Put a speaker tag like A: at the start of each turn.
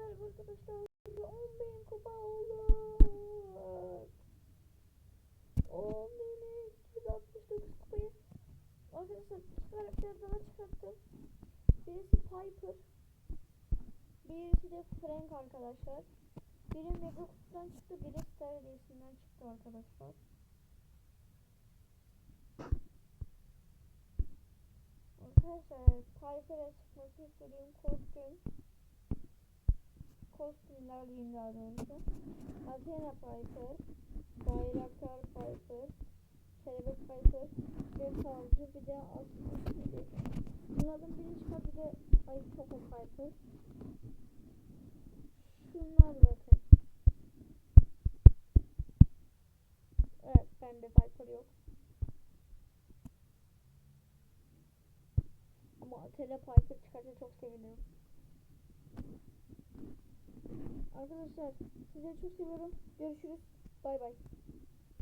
A: galiba arkadaşlar. 10 bin kupa oldu. 10 bin 269 kupayı. Arkadaşlar iki karakter daha çıkarttım. Birisi Piper. Birisi de Frank arkadaşlar. Biri Mega Kutu'dan çıktı. Biri Star Hediyesi'nden çıktı arkadaşlar. Arkadaşlar Piper'a çıkması istediğim kostüm kostümler diyeyim daha doğrusu. Athena Piper, Bayraktar Piper, Kelebek Piper ve Savcı bir de Aslı. Bunlardan biri çıkar bir de Ay Poco Piper. Şunlar bakın. Evet bende Piper yok. Ama Atela Piper çıkarsa çok sevinirim. Arkadaşlar sizi çok seviyorum. Görüşürüz. Bay bay.